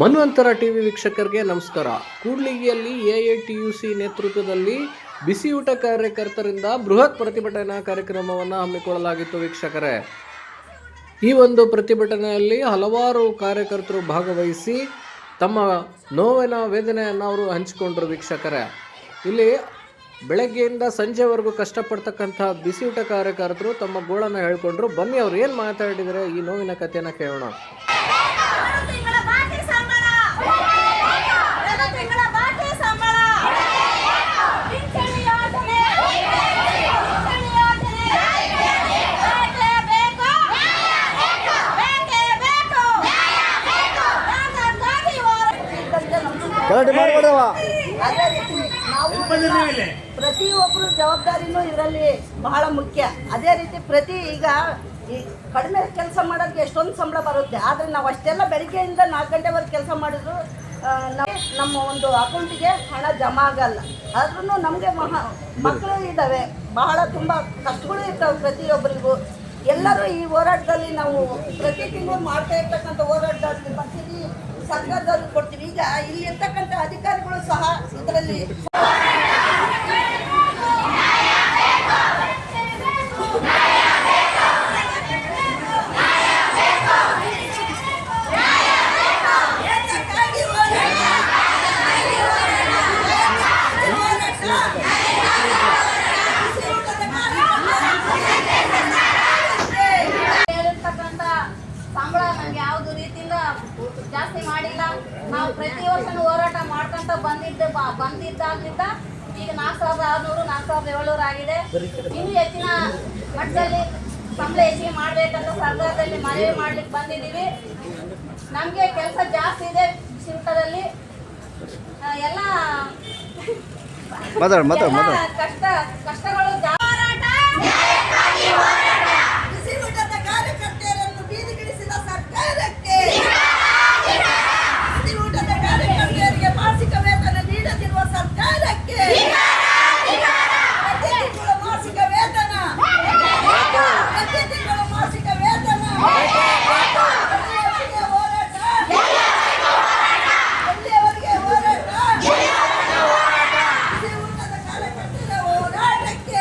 ಮನ್ವಂತರ TV ವೀಕ್ಷಕರಿಗೆ ನಮಸ್ಕಾರ. ಕೂಡ್ಲಿಗಿಯಲ್ಲಿ ಎ ಟಿ ಯು ಸಿ ನೇತೃತ್ವದಲ್ಲಿ ಬಿಸಿಯೂಟ ಕಾರ್ಯಕರ್ತರಿಂದ ಬೃಹತ್ ಪ್ರತಿಭಟನಾ ಕಾರ್ಯಕ್ರಮವನ್ನು ಹಮ್ಮಿಕೊಳ್ಳಲಾಗಿತ್ತು ವೀಕ್ಷಕರೇ. ಈ ಒಂದು ಪ್ರತಿಭಟನೆಯಲ್ಲಿ ಹಲವಾರು ಕಾರ್ಯಕರ್ತರು ಭಾಗವಹಿಸಿ ತಮ್ಮ ನೋವಿನ ವೇದನೆಯನ್ನು ಅವರು ಹಂಚಿಕೊಂಡರು ವೀಕ್ಷಕರೇ. ಇಲ್ಲಿ ಬೆಳಗ್ಗೆಯಿಂದ ಸಂಜೆವರೆಗೂ ಕಷ್ಟಪಡ್ತಕ್ಕಂಥ ಬಿಸಿಯೂಟ ಕಾರ್ಯಕರ್ತರು ತಮ್ಮ ಗೋಳನ್ನು ಹೇಳ್ಕೊಂಡ್ರು. ಬನ್ನಿ ಅವ್ರು ಏನು ಮಾತಾಡಿದರೆ ಈ ನೋವಿನ ಕಥೆಯನ್ನು ಕೇಳೋಣ ಎರಡು ತಿಂಗಳ ಬಾಕಿ ಸಂಬಳ ಎರಡು ತಿಂಗಳ ಬಾಕಿ ಸಂಬಳ ಪಿಂಚಣಿ ಯೋಜನೆ ಪಿಂಚಣಿ ಯೋಜನೆ ಬೇಕೇ ಬೇಕು ಬೇಕೇ ಬೇಕು ಹಾಗಾಗಿ ಗಲಾಟೆ ಮಾಡಬೇಡವ ಅದೇ ರೀತಿ ನಾವು ಈಗ ಪ್ರತಿಯೊಬ್ಬರು ಜವಾಬ್ದಾರಿನೂ ಇದರಲ್ಲಿ ಬಹಳ ಮುಖ್ಯ. ಅದೇ ರೀತಿ ಪ್ರತಿ ಈಗ ಈ ಕಡಿಮೆ ಕೆಲಸ ಮಾಡೋದಕ್ಕೆ ಎಷ್ಟೊಂದು ಸಂಬಳ ಬರುತ್ತೆ. ಆದರೆ ನಾವು ಅಷ್ಟೆಲ್ಲ ಬೆಳಿಗ್ಗೆಯಿಂದ ನಾಲ್ಕು ಗಂಟೆವರೆಗೆ ಕೆಲಸ ಮಾಡಿದ್ರು ನಮ್ಮ ಒಂದು ಅಕೌಂಟಿಗೆ ಹಣ ಜಮಾ ಆಗಲ್ಲ. ಆದ್ರೂ ನಮಗೆ ಮಹಾ ಮಕ್ಕಳು ಇದ್ದಾವೆ ಬಹಳ ತುಂಬ ಕಷ್ಟಗಳು ಇರ್ತವೆ ಪ್ರತಿಯೊಬ್ಬರಿಗೂ ಎಲ್ಲರೂ ಈ ಹೋರಾಟದಲ್ಲಿ ನಾವು ಪ್ರತಿ ತಿಂಗಳು ಮಾಡ್ತಾ ಇರ್ತಕ್ಕಂಥ ಹೋರಾಟದಲ್ಲಿ ಬರ್ತೀವಿ, ಸರ್ಕಾರದವ್ರಿಗೆ ಕೊಡ್ತೀವಿ. ಈಗ ಇಲ್ಲಿರ್ತಕ್ಕಂಥ ಅಧಿಕಾರಿಗಳು ಸಹ ಇದರಲ್ಲಿ ಹೇಳಿರ್ತಕ್ಕಂಥ ಸಂಬಳ ನಮ್ಗೆ ಯಾವ್ದು ರೀತಿಯಿಂದ ಜಾಸ್ತಿ ಮಾಡಿಲ್ಲ ನಾವು ಪ್ರತಿ ವರ್ಷ ಹೋರಾಟ ಮಾಡ್ಕೊಂತ ಬಂದಿದ್ದ ಬ- ಬಂದಿದ್ದಾದ್ರಿಂದ ಈಗ ನಾಲ್ಕು ಸಾವಿರದ ಆರುನೂರು ನಾಲ್ಕು ಸಾವಿರದ ಏಳ್ನೂರು ಆಗಿದೆ. ಇನ್ನೂ ಹೆಚ್ಚಿನ ಮಟ್ಟದಲ್ಲಿ ಸಂಬಳ ಹೆಚ್ಚಿಗೆ ಮಾಡ್ಬೇಕಂತ ಸರ್ಕಾರದಲ್ಲಿ ಮನವಿ ಮಾಡ್ಲಿಕ್ಕೆ ಬಂದಿದ್ದೀವಿ. ನಮಗೆ ಕೆಲಸ ಜಾಸ್ತಿ ಇದೆ ಶಿಲ್ಪದಲ್ಲಿ ಎಲ್ಲ ಕಷ್ಟ ಕಷ್ಟಗಳು ಬಿಸಿಯೂಟದ ಕಾರ್ಯಕರ್ತೆಯರನ್ನು ಬೀದಿಗಿಳಿಸಿದ ಸರ್ಕಾರಕ್ಕೆ ಬಿಸಿಯೂಟದ ಕಾರ್ಯಕರ್ತೆಯರಿಗೆ ಮಾಸಿಕ ವೇತನ ನೀಡದಿರುವ ಸರ್ಕಾರಕ್ಕೆ ಪ್ರತಿ ತಿಂಗಳು ಮಾಸಿಕ ವೇತನ ಪ್ರತಿ ತಿಂಗಳು ಮಾಸಿಕ ವೇತನ ಎಲ್ಲಿಯವರೆಗೆ ಹೋರಾಟ ಎಲ್ಲಿಯವರೆಗೆ ಹೋರಾಟ ಬಿಸಿಯೂಟದ ಕಾರ್ಯಕರ್ತೆಯರ ಹೋರಾಟಕ್ಕೆ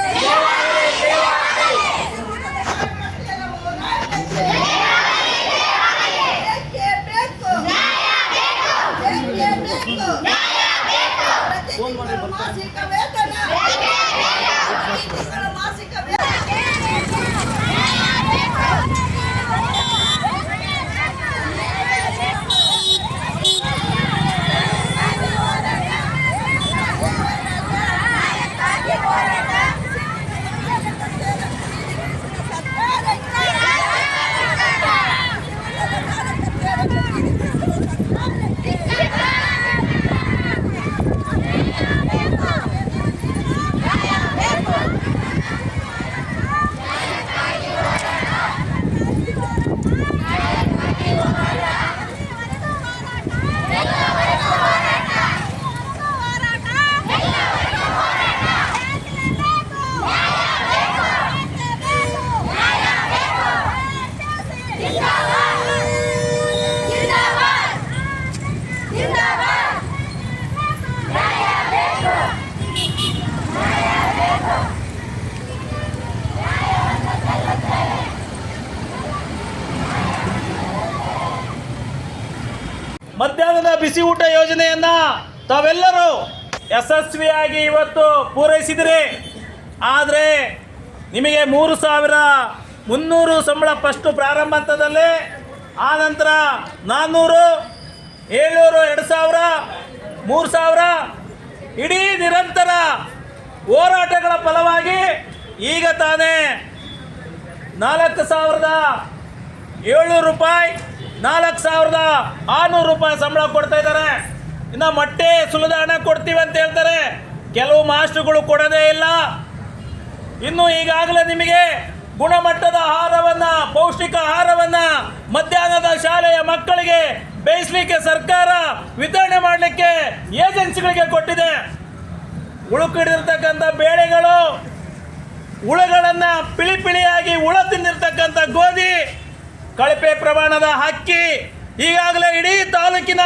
ಮಾಸಿಕ ವೇತನ ಬಿಸಿ ಊಟ ಯೋಜನೆಯನ್ನ ತಾವೆಲ್ಲರೂ ಯಶಸ್ವಿಯಾಗಿ ಇವತ್ತು ಪೂರೈಸಿದಿರಿ. ಆದರೆ ನಿಮಗೆ ಮೂರು ಸಾವಿರ ಮುನ್ನೂರು ಸಂಬಳ ಫಸ್ಟು ಪ್ರಾರಂಭ ಹಂತದಲ್ಲಿ, ಆ ನಂತರ ನಾನ್ನೂರು ಏಳ್ನೂರು, ಎರಡು ಸಾವಿರ, ಮೂರು ಸಾವಿರ, ಇಡೀ ನಿರಂತರ ಹೋರಾಟಗಳ ಫಲವಾಗಿ ಈಗ ತಾನೇ ನಾಲ್ಕು ಸಾವಿರದ ಏಳ್ನೂರು ರೂಪಾಯಿ ನಾಲ್ಕು ಸಾವಿರದ ಆರುನೂರು ರೂಪಾಯಿ ಸಂಬಳ ಕೊಡ್ತಾ ಇದ್ದಾರೆ. ಇನ್ನು ಮೊಟ್ಟೆ ಸುಲಿದ ಹಣ ಕೊಡ್ತೀವಿ ಅಂತ ಹೇಳ್ತಾರೆ. ಕೆಲವು ಮಾಸ್ಟ್ರುಗಳು ಕೊಡೋದೇ ಇಲ್ಲ. ಇನ್ನು ಈಗಾಗಲೇ ನಿಮಗೆ ಗುಣಮಟ್ಟದ ಆಹಾರವನ್ನ, ಪೌಷ್ಟಿಕ ಆಹಾರವನ್ನ ಮಧ್ಯಾಹ್ನದ ಶಾಲೆಯ ಮಕ್ಕಳಿಗೆ ಬೇಯಿಸಲಿಕ್ಕೆ ಸರ್ಕಾರ ವಿತರಣೆ ಮಾಡಲಿಕ್ಕೆ ಏಜೆನ್ಸಿಗಳಿಗೆ ಕೊಟ್ಟಿದೆ. ಉಳುಕಿಡಿರ್ತಕ್ಕಂಥ ಬೇಳೆಗಳು, ಹುಳುಗಳನ್ನು ಪಿಳಿ ಪಿಳಿಯಾಗಿ ಹುಳ ತಿಂದಿರ್ತಕ್ಕಂಥ ಗೋಧಿ ಕಳಪೆ ಪ್ರಮಾಣದ ಹಕ್ಕಿ ಈಗಾಗಲೇ ಇಡೀ ತಾಲೂಕಿನ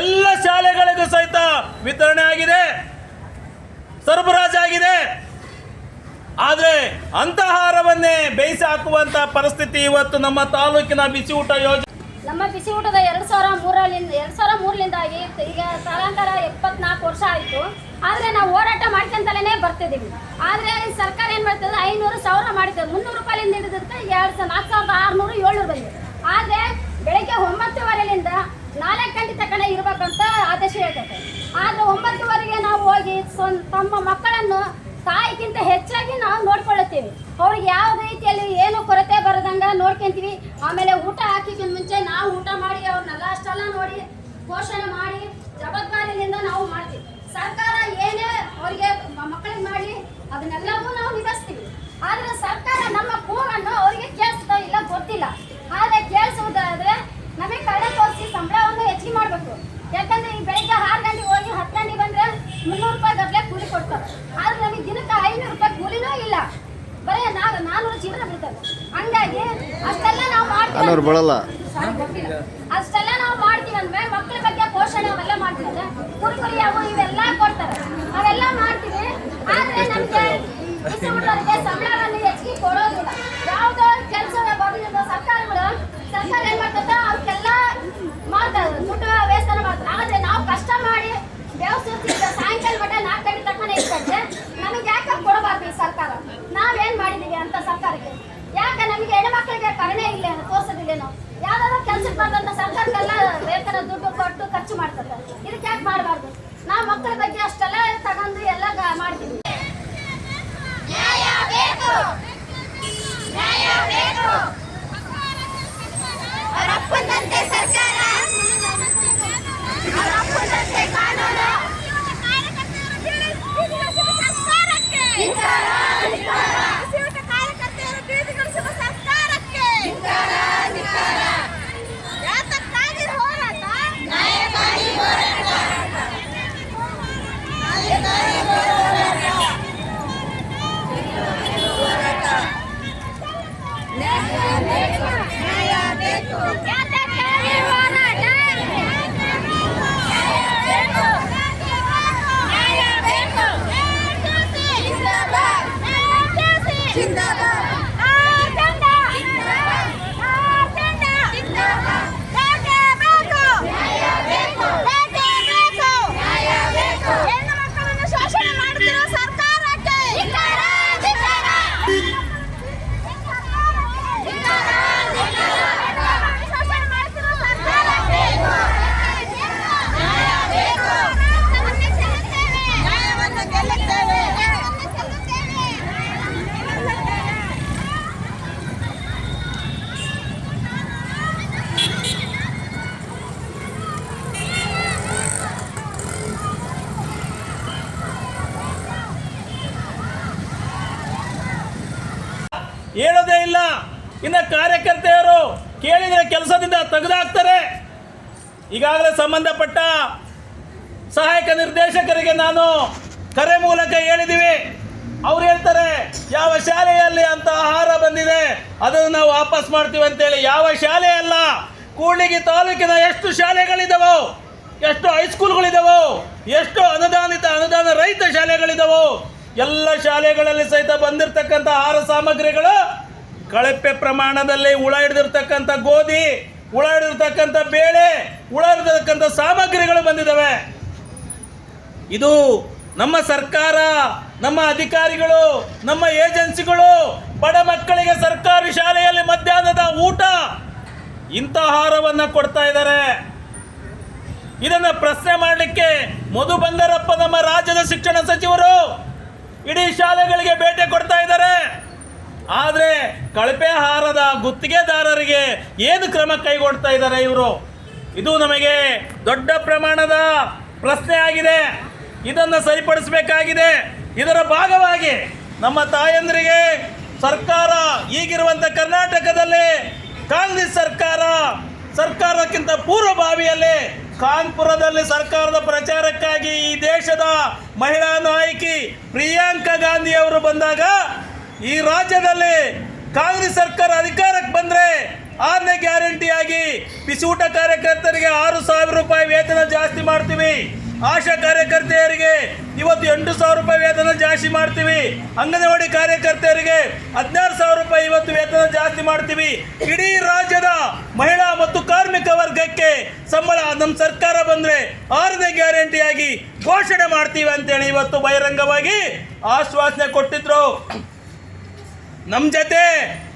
ಎಲ್ಲ ಶಾಲೆಗಳಿಗೂ ಸಹಿತ ವಿತರಣೆ ಆಗಿದೆ. ಸರಬರಾಜಾಗಿದೆ ಆದರೆ ಅಂತಹಾರವನ್ನೇ ಬೇಯಿಸಿ ಹಾಕುವಂತ ಪರಿಸ್ಥಿತಿ ಇವತ್ತು ನಮ್ಮ ತಾಲೂಕಿನ ಬಿಸಿ ಊಟ ಯೋಜನೆ ನಮ್ಮ ಬಿಸಿ ಊಟದ ಎರಡು ಸಾವಿರ ಮೂರರಿಂದ ಎರಡು ಸಾವಿರ ಮೂರರಿಂದಾಗಿ ಈಗ ಸ್ಥಳಾಂತರ ಎಪ್ಪತ್ನಾಲ್ಕು ವರ್ಷ ಆಯಿತು. ಆದರೆ ನಾವು ಹೋರಾಟ ಮಾಡ್ಕೊಂತಲೇ ಬರ್ತಿದ್ದೀವಿ. ಆದರೆ ಸರ್ಕಾರ ಏನು ಮಾಡ್ತದೆ? ಐನೂರು ಸಾವಿರ ಮಾಡಿದ್ದೆ ಮುನ್ನೂರು ರೂಪಾಯಿಂದ ಹಿಡಿದಕ್ಕೆ ಎರಡು ನಾಲ್ಕು ಸಾವಿರದ ಆರುನೂರು, ಏಳ್ನೂರು ಬಂದಿದೆ. ಆದರೆ ಬೆಳಗ್ಗೆ ಒಂಬತ್ತುವರೆಯಿಂದ ನಾಲ್ಕು ಗಂಟೆ ತನಕ ಇರ್ಬೇಕಂತ ಆದೇಶ ಹೇಳ್ತದೆ. ಆದರೆ ಒಂಬತ್ತುವರೆಗೆ ನಾವು ಹೋಗಿ ತಮ್ಮ ಮಕ್ಕಳನ್ನು ತಾಯಿಗಿಂತ ಹೆಚ್ಚಾಗಿ ನಾವು ನೋಡ್ಕೊಳ್ಳುತ್ತೀವಿ. ಅವ್ರಿಗೆ ಯಾವ ರೀತಿಯಲ್ಲಿ ಏನು ಕೊರತೆ ಬರದಂಗ ನೋಡ್ಕೊಂತೀವಿ. ಆಮೇಲೆ ಊಟ ಹಾಕಿಕ್ಕಿಂತ ಮುಂಚೆ ನಾವು ಊಟ ಮಾಡಿ ಅವ್ರನ್ನೆಲ್ಲ ಅಷ್ಟೆಲ್ಲ ನೋಡಿ ಪೋಷಣೆ ಮಾಡಿ ಜವಾಬ್ದಾರಿಯಿಂದ ನಾವು ಮಾಡ್ತೀವಿ. ಸರ್ಕಾರ ಏನೇ ಅವರಿಗೆ ಮಕ್ಕಳಿಗೆ ಮಾಡಿ ಅದನ್ನೆಲ್ಲವೂ ನಾವು ನಿಭಾಯಿಸ್ತೀವಿ. ಆದರೆ ಸರ್ಕಾರ ನಮ್ಮ ಕೂಗನ್ನು ಅವರಿಗೆ ಕೇಳಿಸ್ತಾ ಇಲ್ಲ ಗೊತ್ತಿಲ್ಲ. ಆದರೆ ಕೇಳಿಸುವುದಾದ್ರೆ ನಮಗೆ ಕಡೆ ತೋರಿಸಿ ಸಂಬಳವನ್ನು ಹೆಚ್ಚಿಗೆ ಮಾಡಬೇಕು. ಯಾಕಂದ್ರೆ ಈ ಬೆಳಿಗ್ಗೆ ಆರು ಗಂಟೆಗೆ ಹೋಗಿ ಹತ್ತು ಗಂಟೆಗೆ ಬಂದ್ರೆ ಮುನ್ನೂರು ರೂಪಾಯಿ ಗಟ್ಟಲೆ ಕೂಲಿ ಕೊಡ್ತಾರೆ. ಆದ್ರೆ ನಮಗೆ ದಿನಕ್ಕೆ ಐನೂರು ರೂಪಾಯಿ ಕೂಲಿನೂ ಇಲ್ಲ. ಬರೀ ನಾವು ನಾನೂರು ಜೀವನ ಬೀಳ್ತದೆ. ಹಂಗಾಗಿ ಅಷ್ಟೆಲ್ಲ ನಾವು ಮಾಡ್ತೀವಿ ಅಷ್ಟೆಲ್ಲ ನಾವು ಮಾಡ್ತೀವಿ ಅಂದ್ರೆ ಮಕ್ಕಳ ಬಗ್ಗೆ ಪೋಷಣೆ ಅವೆಲ್ಲ ಮಾಡ್ತೀವಿ ಕುರುಕುರಿ ಅವು ಇವೆಲ್ಲ ಕೊಡ್ತಾರೆ. ಅವೆಲ್ಲ ಮಾಡ್ತೀವಿ. ಆದ್ರೆ ನಮ್ಗೆ ಬಿಸಿ ಊಟಕ್ಕೆ ಸಂಬಳವನ್ನು ಹೆಚ್ಚಿಗೆ ಕೊಡೋದಿಲ್ಲ. ಯಾವುದೋ ಕೆಲಸ ಬರೋದಿಲ್ಲ ಸರ್ಕಾರಗಳು, ಸರ್ಕಾರ ಏನ್ ಮಾಡ್ತದೆ ಅವಕ್ಕೆಲ್ಲ ಮಾಡ್ತಾರೆ ದುಡ್ಡು ವೇತನ ಮಾಡ್ತಾರೆ. ಆದ್ರೆ ನಾವು ಕಷ್ಟ ಮಾಡಿ ವ್ಯವಸ್ಥಿತ ಸಾಯಂಕಾಲ ಮಟ್ಟ ನಾಲ್ಕು ಗಂಟೆ ತನಕ ಇರ್ತದೆ ನಮಗೆ ಯಾಕೆ ಕೊಡಬಾರ್ದು ಈ ಸರ್ಕಾರ? ನಾವೇನ್ ಮಾಡಿದೀವಿ ಅಂತ ಸರ್ಕಾರಕ್ಕೆ? ಯಾಕೆ ನಮಗೆ ಹೆಣ್ಮಕ್ಳಿಗೆ ಕರುಣೆ ಇಲ್ಲ, ತೋರ್ಸೋದಿಲ್ಲೇನೋ? ಯಾವ್ದಾದ್ರು ಕೆಲ್ಸಕ್ಕೆ ಬಂದಂತ ಸರ್ಕಾರಕ್ಕೆಲ್ಲ ವೇತನ ದುಡ್ಡು ಕೊಟ್ಟು ಖರ್ಚು ಮಾಡ್ತಾರೆ. ಇದಕ್ಕೆ ಯಾಕೆ ಮಾಡಬಾರ್ದು? ನಾವು ಮಕ್ಕಳ ಬಗ್ಗೆ ಅಷ್ಟೆಲ್ಲ ತಗೊಂಡು ಎಲ್ಲ ಮಾಡ್ತೀವಿ. ನ್ಯಾಯ ಬೇಕು ನ್ಯಾಯ ಬೇಕು ಅವರಪ್ಪಂದಂತೆ ಸರ್ಕಾರ ಅವರಪ್ಪಂದಂತೆ ಕಾನೂನು ಧಿಕ್ಕಾರ, ಧಿಕ್ಕಾರ. ನ್ಯಾಯಕ್ಕಾಗಿ ಹೋರಾಟ ನ್ಯಾಯಕ್ಕಾಗಿ ಹೋರಾಟ ನ್ಯಾಯ ಬೇಕು ನ್ಯಾಯ ಬೇಕು ಯಾತಕ್ಕಾಗಿ ಹೋರಾಟ ನ್ಯಾಯ ಬೇಕು ನ್ಯಾಯ ಬೇಕು ಜಿಂದಾಬಾದ್ ಜಿಂದಾಬಾದ್ ಆರ್ದಂಡ ಆರ್ದಂಡ ಜಿಂದಾಬಾದ್ ಬೇಕೇ ಬೇಕು ನ್ಯಾಯ ಬೇಕು ಬೇಕೇ ಬೇಕು ನ್ಯಾಯ ಬೇಕು ಹೆಣ್ಣು ಮಕ್ಕಳನ್ನು ಶೋಷಣೆ ಮಾಡುತ್ತಿರುವ ಸರ್ಕಾರಕ್ಕೆ ಧಿಕ್ಕಾರ ಧಿಕ್ಕಾರ ಹೇಳೋದೇ ಇಲ್ಲ. ಇನ್ನು ಕಾರ್ಯಕರ್ತೆಯರು ಕೇಳಿದರೆ ಕೆಲಸದಿಂದ ತೆಗೆದಾಕ್ತಾರೆ. ಈಗಾಗಲೇ ಸಂಬಂಧಪಟ್ಟ ಸಹಾಯಕ ನಿರ್ದೇಶಕರಿಗೆ ನಾನು ಕರೆ ಮೂಲಕ ಹೇಳಿದ್ದೀವಿ ಅವ್ರು ಹೇಳ್ತಾರೆ, ಯಾವ ಶಾಲೆಯಲ್ಲಿ ಅಂತ ಆಹಾರ ಬಂದಿದೆ, ಅದನ್ನು ನಾವು ವಾಪಸ್ ಮಾಡ್ತೀವಿ ಅಂತೇಳಿ. ಯಾವ ಶಾಲೆ ಅಲ್ಲ, ಕೂಡ್ಲಿಗಿ ತಾಲೂಕಿನ ಎಷ್ಟು ಶಾಲೆಗಳಿದಾವೋ, ಎಷ್ಟು ಹೈಸ್ಕೂಲ್ಗಳಿದಾವೋ, ಎಷ್ಟು ಅನುದಾನಿತ ಅನುದಾನ ರಹಿತ ಶಾಲೆಗಳಿದಾವೋ ಎಲ್ಲ ಶಾಲೆಗಳಲ್ಲಿ ಸಹಿತ ಬಂದಿರತಕ್ಕಂಥ ಆಹಾರ ಸಾಮಗ್ರಿಗಳು ಕಳಪೆ ಪ್ರಮಾಣದಲ್ಲಿ ಹುಳ ಹಿಡಿದಿರ್ತಕ್ಕಂಥ ಗೋಧಿ, ಹುಳ ಹಿಡಿದಿರ್ತಕ್ಕಂಥ ಬೇಳೆ, ಹುಳ ಹಿಡಿದಿರ್ತಕ್ಕಂಥ ಸಾಮಗ್ರಿಗಳು ಬಂದಿದ್ದಾವೆ. ಇದು ನಮ್ಮ ಸರ್ಕಾರ, ನಮ್ಮ ಅಧಿಕಾರಿಗಳು, ನಮ್ಮ ಏಜೆನ್ಸಿಗಳು, ಬಡ ಮಕ್ಕಳಿಗೆ ಸರ್ಕಾರಿ ಶಾಲೆಯಲ್ಲಿ ಮಧ್ಯಾಹ್ನದ ಊಟ ಇಂಥ ಆಹಾರವನ್ನು ಕೊಡ್ತಾ ಇದ್ದಾರೆ. ಇದನ್ನ ಪ್ರಶ್ನೆ ಮಾಡಲಿಕ್ಕೆ ಮಧು ಬಂಗಾರಪ್ಪ ನಮ್ಮ ರಾಜ್ಯದ ಶಿಕ್ಷಣ ಸಚಿವರು ಇಡೀ ಶಾಲೆಗಳಿಗೆ ಭೇಟಿ ಕೊಡ್ತಾ ಇದ್ದಾರೆ. ಆದರೆ ಕಳಪೆ ಹಾರದ ಗುತ್ತಿಗೆದಾರರಿಗೆ ಏನು ಕ್ರಮ ಕೈಗೊಳ್ತಾ ಇದ್ದಾರೆ ಇವರು? ಇದು ನಮಗೆ ದೊಡ್ಡ ಪ್ರಮಾಣದ ಪ್ರಶ್ನೆ ಆಗಿದೆ. ಇದನ್ನು ಸರಿಪಡಿಸಬೇಕಾಗಿದೆ. ಇದರ ಭಾಗವಾಗಿ ನಮ್ಮ ತಾಯಂದರಿಗೆ ಸರ್ಕಾರ ಈಗಿರುವಂಥ ಕರ್ನಾಟಕದಲ್ಲಿ ಕಾಂಗ್ರೆಸ್ ಸರ್ಕಾರ ಸರ್ಕಾರಕ್ಕಿಂತ ಪೂರ್ವಭಾವಿಯಲ್ಲಿ ಕಾನ್ಪುರದಲ್ಲಿ ಸರ್ಕಾರದ ಪ್ರಚಾರಕ್ಕಾಗಿ ಈ ದೇಶದ ಮಹಿಳಾ ನಾಯಕಿ ಪ್ರಿಯಾಂಕಾ ಗಾಂಧಿ ಅವರು ಬಂದಾಗ ಈ ರಾಜ್ಯದಲ್ಲಿ ಕಾಂಗ್ರೆಸ್ ಸರ್ಕಾರ ಅಧಿಕಾರಕ್ಕೆ ಬಂದ್ರೆ ಆರನೇ ಗ್ಯಾರಂಟಿಯಾಗಿ ಬಿಸಿ ಊಟ ಕಾರ್ಯಕರ್ತರಿಗೆ ಆರು ಸಾವಿರ ರೂಪಾಯಿ ವೇತನ ಜಾಸ್ತಿ ಮಾಡ್ತೀವಿ ಆಶಾ ಕಾರ್ಯಕರ್ತೆಯರಿಗೆ ಇವತ್ತು ಎಂಟು ಸಾವಿರ ರೂಪಾಯಿ ವೇತನ ಜಾಸ್ತಿ ಮಾಡ್ತೀವಿ. ಅಂಗನವಾಡಿ ಕಾರ್ಯಕರ್ತೆಯರಿಗೆ ಹದಿನಾರು ಸಾವಿರ ರೂಪಾಯಿ ಇವತ್ತು ವೇತನ ಜಾಸ್ತಿ ಮಾಡ್ತೀವಿ. ಇಡೀ ರಾಜ್ಯದ ಮಹಿಳಾ ಮತ್ತು ಕಾರ್ಮಿಕ ವರ್ಗಕ್ಕೆ ಸಂಬಳ ನಮ್ಮ ಸರ್ಕಾರ ಬಂದ್ರೆ ಆರನೇ ಗ್ಯಾರಂಟಿಯಾಗಿ ಘೋಷಣೆ ಮಾಡ್ತೀವಿ ಅಂತೇಳಿ ಇವತ್ತು ಬಹಿರಂಗವಾಗಿ ಆಶ್ವಾಸನೆ ಕೊಟ್ಟಿದ್ರು. ನಮ್ಮ ಜೊತೆ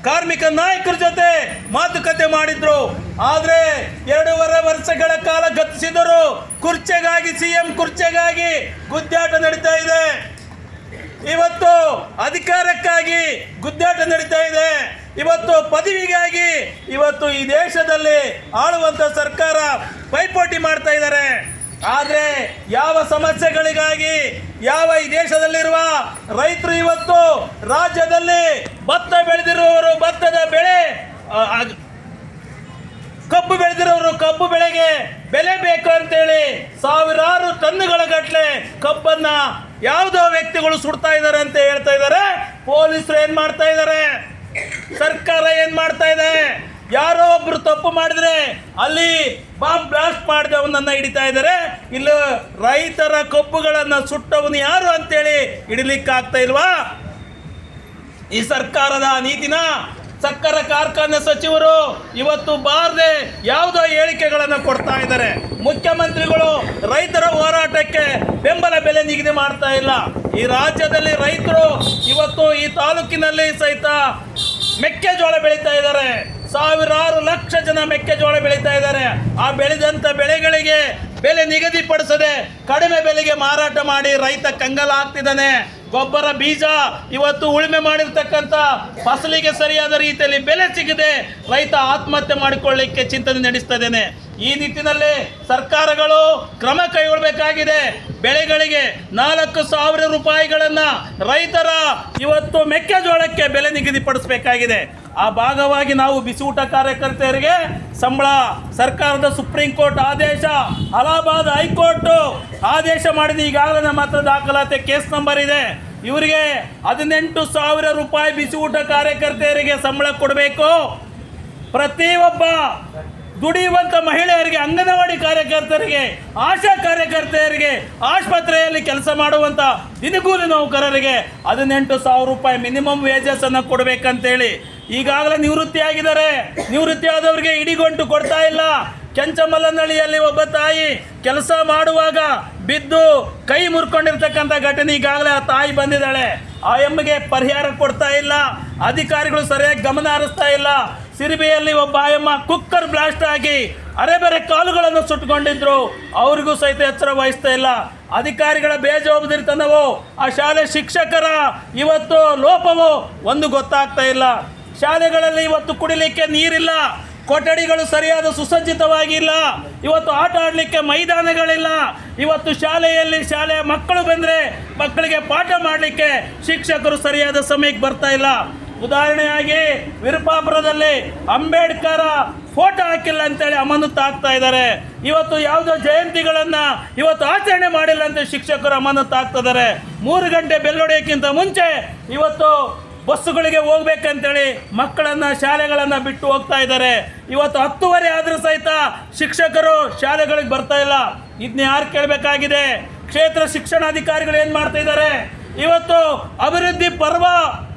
ಕಾರ್ಮಿಕ ನಾಯಕರ ಜೊತೆ ಮಾತುಕತೆ ಮಾಡಿದ್ರು. ಆದರೆ ಎರಡೂವರೆ ವರ್ಷಗಳ ಕಾಲ ಗತಿಸಿದರು ಕುರ್ಚೆಗಾಗಿ, ಸಿಎಂ ಕುರ್ಚೆಗಾಗಿ ಗುದ್ದಾಟ ನಡೀತಾ ಇದೆ. ಇವತ್ತು ಅಧಿಕಾರಕ್ಕಾಗಿ ಗುದ್ದಾಟ ನಡೀತಾ ಇದೆ. ಇವತ್ತು ಪದವಿಗಾಗಿ ಇವತ್ತು ಈ ದೇಶದಲ್ಲಿ ಆಳುವಂತ ಸರ್ಕಾರ ಪೈಪೋಟಿ ಮಾಡ್ತಾ ಇದ್ದಾರೆ. ಆದರೆ ಯಾವ ಸಮಸ್ಯೆಗಳಿಗಾಗಿ ಯಾವ ಈ ದೇಶದಲ್ಲಿರುವ ರೈತರು ಇವತ್ತು ರಾಜ್ಯದಲ್ಲಿ ಭತ್ತ ಬೆಳೆದಿರುವವರು ಭತ್ತದ ಬೆಳೆ ಕಬ್ಬು ಬೆಳೆದಿರೋರು ಕಬ್ಬು ಬೆಳೆಗೆ ಬೆಲೆ ಬೇಕು ಅಂತೇಳಿ ಸಾವಿರಾರು ಟನ್ನುಗಳ ಗಟ್ಟಲೆ ಕಬ್ಬನ್ನ ಯಾವುದೋ ವ್ಯಕ್ತಿಗಳು ಸುಡ್ತಾ ಇದ್ದಾರೆ ಅಂತ ಹೇಳ್ತಾ ಇದ್ದಾರೆ. ಪೊಲೀಸರು ಏನ್ ಮಾಡ್ತಾ ಇದ್ದಾರೆ? ಸರ್ಕಾರ ಏನ್ ಮಾಡ್ತಾ ಇದೆ? ಯಾರೋ ಒಬ್ಬರು ತಪ್ಪು ಮಾಡಿದ್ರೆ ಅಲ್ಲಿ ಬಾಂಬ್ ಬ್ಲಾಸ್ಟ್ ಮಾಡಿದವನನ್ನ ಹಿಡಿತಾ ಇದ್ದಾರೆ. ಇಲ್ಲ ರೈತರ ಕಬ್ಬುಗಳನ್ನು ಸುಟ್ಟವನು ಯಾರು ಅಂತೇಳಿ ಹಿಡಿಲಿಕ್ಕಾಗ್ತಾ ಇಲ್ವಾ? ಈ ಸರ್ಕಾರದ ನೀತಿನ ಸಕ್ಕರೆ ಕಾರ್ಖಾನೆ ಸಚಿವರು ಇವತ್ತು ಬಾರದೆ ಯಾವುದೋ ಹೇಳಿಕೆಗಳನ್ನು ಕೊಡ್ತಾ ಇದ್ದಾರೆ. ಮುಖ್ಯಮಂತ್ರಿಗಳು ರೈತರ ಹೋರಾಟಕ್ಕೆ ಬೆಂಬಲ ಬೆಲೆ ನಿಗದಿ ಮಾಡ್ತಾ ಇಲ್ಲ. ಈ ರಾಜ್ಯದಲ್ಲಿ ರೈತರು ಇವತ್ತು ಈ ತಾಲೂಕಿನಲ್ಲಿ ಸಹಿತ ಮೆಕ್ಕೆಜೋಳ ಬೆಳೀತಾ ಇದ್ದಾರೆ. ಸಾವಿರಾರು ಲಕ್ಷ ಜನ ಮೆಕ್ಕೆಜೋಳ ಬೆಳೀತಾ ಇದ್ದಾರೆ. ಆ ಬೆಳೆದಂತ ಬೆಳೆಗಳಿಗೆ ಬೆಲೆ ನಿಗದಿಪಡಿಸದೆ ಕಡಿಮೆ ಬೆಲೆಗೆ ಮಾರಾಟ ಮಾಡಿ ರೈತ ಕಂಗಲ ಆಗ್ತಿದ್ದಾನೆ ಗೊಬ್ಬರ ಬೀಜ ಇವತ್ತು ಉಳುಮೆ ಮಾಡಿರ್ತಕ್ಕಂಥ ಫಸಲಿಗೆ ಸರಿಯಾದ ರೀತಿಯಲ್ಲಿ ಬೆಲೆ ಸಿಗದೆ ರೈತ ಆತ್ಮಹತ್ಯೆ ಮಾಡಿಕೊಳ್ಳಿಕ್ಕೆ ಚಿಂತನೆ ನಡೆಸ್ತಾ ಇದ್ದೇನೆ. ಈ ನಿಟ್ಟಿನಲ್ಲಿ ಸರ್ಕಾರಗಳು ಕ್ರಮ ಕೈಗೊಳ್ಳಬೇಕಾಗಿದೆ. ಬೆಳೆಗಳಿಗೆ ನಾಲ್ಕು ಸಾವಿರ ರೂಪಾಯಿಗಳನ್ನು ರೈತರ ಇವತ್ತು ಮೆಕ್ಕೆಜೋಳಕ್ಕೆ ಬೆಲೆ ನಿಗದಿಪಡಿಸಬೇಕಾಗಿದೆ. ಆ ಭಾಗವಾಗಿ ನಾವು ಬಿಸಿ ಊಟ ಕಾರ್ಯಕರ್ತೆಯರಿಗೆ ಸಂಬಳ, ಸರ್ಕಾರದ ಸುಪ್ರೀಂ ಕೋರ್ಟ್ ಆದೇಶ, ಅಲಹಾಬಾದ್ ಹೈಕೋರ್ಟ್ ಆದೇಶ ಮಾಡಿದೆ ಈಗಾಗಲೇ ನಮ್ಮ ಹತ್ರ ದಾಖಲಾತಿ ಕೇಸ್ ನಂಬರ್ ಇದೆ. ಇವರಿಗೆ ಹದಿನೆಂಟು ಸಾವಿರ ರೂಪಾಯಿ ಊಟ ಕಾರ್ಯಕರ್ತೆಯರಿಗೆ ಸಂಬಳ ಕೊಡಬೇಕು. ಪ್ರತಿಯೊಬ್ಬ ದುಡಿಯುವಂತ ಮಹಿಳೆಯರಿಗೆ, ಅಂಗನವಾಡಿ ಕಾರ್ಯಕರ್ತರಿಗೆ, ಆಶಾ ಕಾರ್ಯಕರ್ತೆಯರಿಗೆ, ಆಸ್ಪತ್ರೆಯಲ್ಲಿ ಕೆಲಸ ಮಾಡುವಂತ ದಿನಗೂಲಿ ನೌಕರರಿಗೆ ಹದಿನೆಂಟು ಸಾವಿರ ರೂಪಾಯಿ ಮಿನಿಮಮ್ ವೇಜಸ್ ಅನ್ನು ಕೊಡಬೇಕಂತೇಳಿ ಈಗಾಗಲೇ ನಿವೃತ್ತಿ ಆಗಿದ್ದಾರೆ ನಿವೃತ್ತಿ ಆದವರಿಗೆ ಇಡಿಗೊಂಟು ಕೊಡ್ತಾ ಇಲ್ಲ. ಕೆಂಚಮಲ್ಲನಹಳ್ಳಿಯಲ್ಲಿ ಒಬ್ಬ ತಾಯಿ ಕೆಲಸ ಮಾಡುವಾಗ ಬಿದ್ದು ಕೈ ಮುರ್ಕೊಂಡಿರ್ತಕ್ಕಂಥ ಘಟನೆ ಈಗಾಗಲೇ ಆ ತಾಯಿ ಬಂದಿದ್ದಾಳೆ. ಆ ಎಮ್ಮೆಗೆ ಪರಿಹಾರ ಕೊಡ್ತಾ ಇಲ್ಲ. ಅಧಿಕಾರಿಗಳು ಸರಿಯಾಗಿ ಗಮನ ಹರಿಸ್ತಾ ಇಲ್ಲ. ಸಿರಿಬೆಯಲ್ಲಿ ಒಬ್ಬ ಆಯಮ್ಮ ಕುಕ್ಕರ್ ಬ್ಲಾಸ್ಟ್ ಆಗಿ ಅರೆಬೆರೆ ಕಾಲುಗಳನ್ನು ಸುಟ್ಟುಕೊಂಡಿದ್ರು. ಅವ್ರಿಗೂ ಸಹಿತ ಎಚ್ಚರ ವಹಿಸ್ತಾ ಇಲ್ಲ. ಅಧಿಕಾರಿಗಳ ಬೇಜವಾಬ್ದಾರಿತನವು, ಆ ಶಾಲೆ ಶಿಕ್ಷಕರ ಇವತ್ತು ಲೋಪವು, ಒಂದು ಗೊತ್ತಾಗ್ತಾ ಇಲ್ಲ. ಶಾಲೆಗಳಲ್ಲಿ ಇವತ್ತು ಕುಡಿಲಿಕ್ಕೆ ನೀರಿಲ್ಲ, ಕೊಠಡಿಗಳು ಸರಿಯಾದ ಸುಸಜ್ಜಿತವಾಗಿಲ್ಲ, ಇವತ್ತು ಆಟ ಆಡಲಿಕ್ಕೆ ಮೈದಾನಗಳಿಲ್ಲ, ಇವತ್ತು ಶಾಲೆಯಲ್ಲಿ ಶಾಲೆಯ ಮಕ್ಕಳು ಬಂದರೆ ಮಕ್ಕಳಿಗೆ ಪಾಠ ಮಾಡಲಿಕ್ಕೆ ಶಿಕ್ಷಕರು ಸರಿಯಾದ ಸಮಯಕ್ಕೆ ಬರ್ತಾ ಇಲ್ಲ. ಉದಾಹರಣೆಯಾಗಿ ವಿರುಪಾಪುರದಲ್ಲಿ ಅಂಬೇಡ್ಕರ ಫೋಟೋ ಹಾಕಿಲ್ಲ ಅಂತೇಳಿ ಅಮಾನತು ಆಗ್ತಾ ಇದ್ದಾರೆ. ಇವತ್ತು ಯಾವುದೋ ಜಯಂತಿಗಳನ್ನ ಇವತ್ತು ಆಚರಣೆ ಮಾಡಿಲ್ಲ ಅಂತ ಶಿಕ್ಷಕರು ಅಮಾನತು ಆಗ್ತಿದ್ದಾರೆ ಮೂರು ಗಂಟೆ ಬೆಲ್ಲೊಡೆಯಕ್ಕಿಂತ ಮುಂಚೆ ಇವತ್ತು ಬಸ್ಸುಗಳಿಗೆ ಹೋಗ್ಬೇಕಂತೇಳಿ ಮಕ್ಕಳನ್ನ, ಶಾಲೆಗಳನ್ನ ಬಿಟ್ಟು ಹೋಗ್ತಾ ಇದ್ದಾರೆ. ಇವತ್ತು ಹತ್ತುವರೆ ಆದ್ರೂ ಸಹಿತ ಶಿಕ್ಷಕರು ಶಾಲೆಗಳಿಗೆ ಬರ್ತಾ ಇಲ್ಲ. ಇದನ್ನ ಯಾರು ಕೇಳಬೇಕಾಗಿದೆ? ಕ್ಷೇತ್ರ ಶಿಕ್ಷಣಾಧಿಕಾರಿಗಳು ಏನು ಮಾಡ್ತಾ ಇದ್ದಾರೆ? ಇವತ್ತು ಅಭಿವೃದ್ಧಿ ಪರ್ವ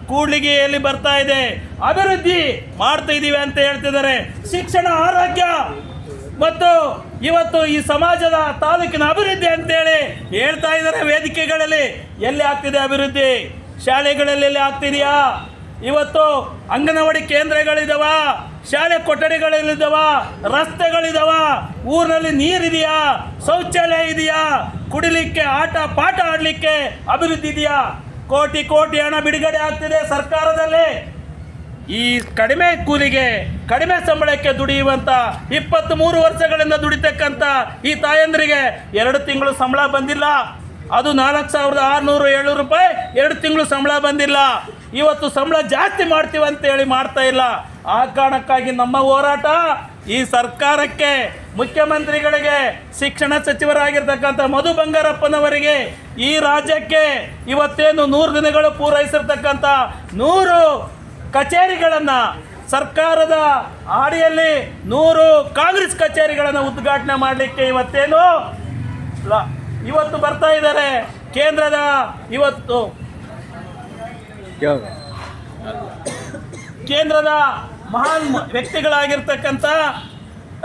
ಕೂಡ್ಲಿಗೆಯಲ್ಲಿ ಬರ್ತಾ ಇದೆ. ಅಭಿವೃದ್ಧಿ ಮಾಡ್ತಾ ಇದೀವಿ ಅಂತ ಹೇಳ್ತಿದ್ದಾರೆ ಶಿಕ್ಷಣ ಆರೋಗ್ಯ ಮತ್ತು ಇವತ್ತು ಈ ಸಮಾಜದ ತಾಲೂಕಿನ ಅಭಿವೃದ್ಧಿ ಅಂತೇಳಿ ಹೇಳ್ತಾ ಇದ್ದಾರೆ ವೇದಿಕೆಗಳಲ್ಲಿ. ಎಲ್ಲಿ ಆಗ್ತಿದೆ ಅಭಿವೃದ್ಧಿ? ಶಾಲೆಗಳಲ್ಲಿ ಆಗ್ತಿದೆಯಾ? ಇವತ್ತು ಅಂಗನವಾಡಿ ಕೇಂದ್ರಗಳಿದಾವ, ಶಾಲೆ ಕೊಠಡಿಗಳಲ್ಲಿದ್ದಾವ ರಸ್ತೆಗಳಿದಾವ, ಊರಿನಲ್ಲಿ ನೀರಿದೆಯಾ? ಶೌಚಾಲಯ ಇದೆಯಾ? ಕುಡಿಲಿಕ್ಕೆ ಆಟ, ಪಾಠ ಆಡಲಿಕ್ಕೆ ಅಭಿವೃದ್ಧಿ ಇದೆಯಾ? ಕೋಟಿ ಕೋಟಿ ಹಣ ಬಿಡುಗಡೆ ಆಗ್ತಿದೆ ಸರ್ಕಾರದಲ್ಲಿ. ಈ ಕಡಿಮೆ ಕೂಲಿಗೆ, ಕಡಿಮೆ ಸಂಬಳಕ್ಕೆ ದುಡಿಯುವಂತ ಇಪ್ಪತ್ತ್ ಮೂರು ವರ್ಷಗಳಿಂದ ದುಡಿತಕ್ಕಂತ ಈ ತಾಯಂದ್ರಿಗೆ ಎರಡು ತಿಂಗಳು ಸಂಬಳ ಬಂದಿಲ್ಲ. ಅದು ನಾಲ್ಕು ಸಾವಿರದ ಆರುನೂರು ಏಳ್ನೂರು ರೂಪಾಯಿ ಎರಡು ತಿಂಗಳು ಸಂಬಳ ಬಂದಿಲ್ಲ. ಇವತ್ತು ಸಂಬಳ ಜಾಸ್ತಿ ಮಾಡ್ತೀವಿ ಅಂತೇಳಿ ಮಾಡ್ತಾ ಇಲ್ಲ. ಆ ಕಾರಣಕ್ಕಾಗಿ ನಮ್ಮ ಹೋರಾಟ ಈ ಸರ್ಕಾರಕ್ಕೆ, ಮುಖ್ಯಮಂತ್ರಿಗಳಿಗೆ, ಶಿಕ್ಷಣ ಸಚಿವರಾಗಿರ್ತಕ್ಕಂಥ ಮಧು ಬಂಗಾರಪ್ಪನವರಿಗೆ ಈ ರಾಜ್ಯಕ್ಕೆ ಇವತ್ತೇನು ನೂರು ದಿನಗಳು ಪೂರೈಸಿರ್ತಕ್ಕಂಥ ನೂರು ಕಚೇರಿಗಳನ್ನು ಸರ್ಕಾರದ ಆಡಿಯಲ್ಲಿ ನೂರು ಕಾಂಗ್ರೆಸ್ ಕಚೇರಿಗಳನ್ನು ಉದ್ಘಾಟನೆ ಮಾಡಲಿಕ್ಕೆ ಇವತ್ತೇನು ಇವತ್ತು ಬರ್ತಾ ಇದ್ದಾರೆ ಕೇಂದ್ರದ ಇವತ್ತು ಕೇಂದ್ರದ ಮಹಾನ್ ವ್ಯಕ್ತಿಗಳಾಗಿರ್ತಕ್ಕಂಥ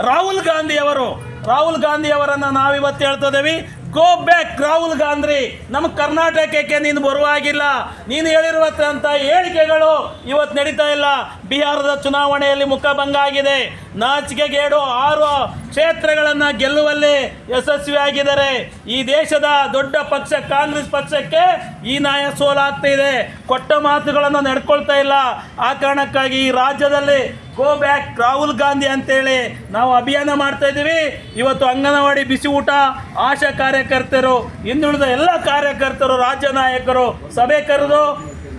ರಾಹುಲ್ ಗಾಂಧಿ ಅವರು. ರಾಹುಲ್ ಗಾಂಧಿ ಅವರನ್ನು ನಾವಿವತ್ತು ಹೇಳ್ತಾ ಇದ್ದೀವಿ ಗೋ ಬ್ಯಾಕ್ ರಾಹುಲ್ ಗಾಂಧಿ. ನಮ್ಮ ಕರ್ನಾಟಕಕ್ಕೆ ನೀನು ಬರುವಾಗಿಲ್ಲ. ನೀನು ಹೇಳಿರುವಂಥ ಹೇಳಿಕೆಗಳು ಇವತ್ತು ನಡೀತಾ ಇಲ್ಲ. ಬಿಹಾರದ ಚುನಾವಣೆಯಲ್ಲಿ ಮುಖಭಂಗ ಆಗಿದೆ ನಾಚಿಕೆಗೇಡು ಆರು ಕ್ಷೇತ್ರಗಳನ್ನು ಗೆಲ್ಲುವಲ್ಲಿ ಯಶಸ್ವಿಯಾಗಿದ್ದಾರೆ. ಈ ದೇಶದ ದೊಡ್ಡ ಪಕ್ಷ ಕಾಂಗ್ರೆಸ್ ಪಕ್ಷಕ್ಕೆ ಈ ನ್ಯಾಯ ಸೋಲಾಗ್ತಾ ಇದೆ. ಕೊಟ್ಟ ಮಾತುಗಳನ್ನು ನಡ್ಕೊಳ್ತಾ ಇಲ್ಲ. ಆ ಕಾರಣಕ್ಕಾಗಿ ಈ ರಾಜ್ಯದಲ್ಲಿ ಗೋ ಬ್ಯಾಕ್ ರಾಹುಲ್ ಗಾಂಧಿ ಅಂತೇಳಿ ನಾವು ಅಭಿಯಾನ ಮಾಡ್ತಾ ಇದ್ದೀವಿ. ಇವತ್ತು ಅಂಗನವಾಡಿ ಬಿಸಿ ಊಟ, ಆಶಾ ಕಾರ್ಯಕರ್ತರು ಹಿಂದುಳಿದ ಎಲ್ಲ ಕಾರ್ಯಕರ್ತರು, ರಾಜ್ಯ ನಾಯಕರು, ಸಭೆ ಕರೆದು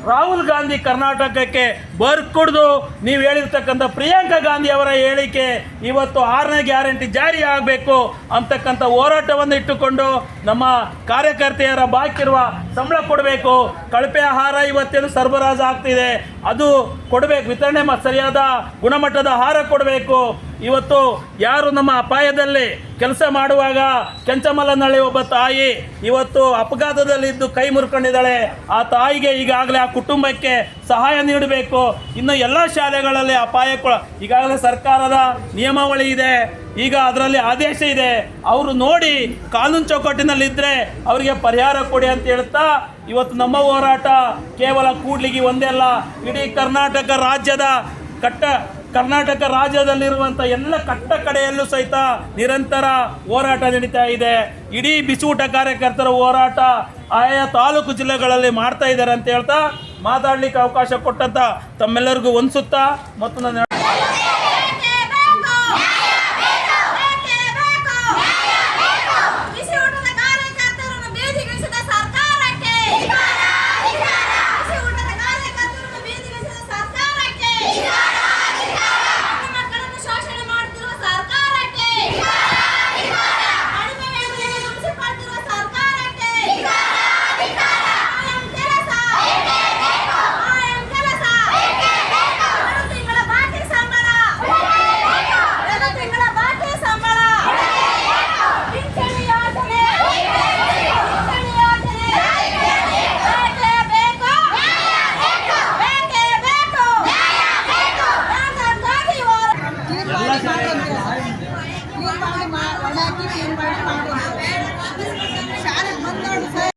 ರಾಹುಲ್ ಗಾಂಧಿ ಕರ್ನಾಟಕಕ್ಕೆ ಬರ್ಕುಡ್ದು ನೀವು ಹೇಳಿರ್ತಕ್ಕಂಥ ಪ್ರಿಯಾಂಕಾ ಗಾಂಧಿ ಅವರ ಹೇಳಿಕೆ ಇವತ್ತು ಆರನೇ ಗ್ಯಾರಂಟಿ ಜಾರಿ ಆಗಬೇಕು ಅಂತಕ್ಕಂಥ ಹೋರಾಟವನ್ನು ಇಟ್ಟುಕೊಂಡು ನಮ್ಮ ಕಾರ್ಯಕರ್ತೆಯರ ಬಾಕಿ ಇರುವ ಸಂಬಳ ಕೊಡಬೇಕು. ಕಳಪೆ ಆಹಾರ ಇವತ್ತೇನು ಸರಬರಾಜು ಆಗ್ತಿದೆ, ಅದು ಕೊಡಬೇಕು. ವಿತರಣೆ ಸರಿಯಾದ ಗುಣಮಟ್ಟದ ಆಹಾರ ಕೊಡಬೇಕು. ಇವತ್ತು ಯಾರು ನಮ್ಮ ಅಪಾಯದಲ್ಲಿ ಕೆಲಸ ಮಾಡುವಾಗ ಕೆಂಚಮಲ್ಲನಳ್ಳಿ ಒಬ್ಬ ತಾಯಿ ಇವತ್ತು ಅಪಘಾತದಲ್ಲಿದ್ದು ಕೈ ಮುರ್ಕೊಂಡಿದ್ದಾಳೆ. ಆ ತಾಯಿಗೆ ಈಗಾಗಲೇ ಆ ಕುಟುಂಬಕ್ಕೆ ಸಹಾಯ ನೀಡಬೇಕು. ಇನ್ನು ಎಲ್ಲ ಶಾಲೆಗಳಲ್ಲಿ ಅಪಾಯ ಈಗಾಗಲೇ ಸರ್ಕಾರದ ನಿಯಮಾವಳಿ ಇದೆ. ಈಗ ಅದರಲ್ಲಿ ಆದೇಶ ಇದೆ. ಅವರು ನೋಡಿ ಕಾನೂನು ಚೌಕಟ್ಟಿನಲ್ಲಿದ್ದರೆ ಅವರಿಗೆ ಪರಿಹಾರ ಕೊಡಿ ಅಂತ ಹೇಳ್ತಾ ಇವತ್ತು ನಮ್ಮ ಹೋರಾಟ ಕೇವಲ ಕೂಡ್ಲಿಗೆ ಒಂದೇ ಅಲ್ಲ. ಇಡೀ ಕರ್ನಾಟಕ ರಾಜ್ಯದ ಕಟ್ಟ, ಕರ್ನಾಟಕ ರಾಜ್ಯದಲ್ಲಿರುವಂಥ ಎಲ್ಲ ಕಟ್ಟ ಕಡೆಯಲ್ಲೂ ಸಹಿತ ನಿರಂತರ ಹೋರಾಟ ನಡೀತಾ ಇದೆ. ಇಡೀ ಬಿಸಿಯೂಟ ಕಾರ್ಯಕರ್ತರ ಹೋರಾಟ ಆಯಾ ತಾಲೂಕು ಜಿಲ್ಲೆಗಳಲ್ಲಿ ಮಾಡ್ತಾ ಇದ್ದಾರೆ ಅಂತ ಹೇಳ್ತಾ ಮಾತಾಡ್ಲಿಕ್ಕೆ ಅವಕಾಶ ಕೊಟ್ಟಂತ ತಮ್ಮೆಲ್ಲರಿಗೂ ಹೊಂದಿಸುತ್ತಾ ಮತ್ತು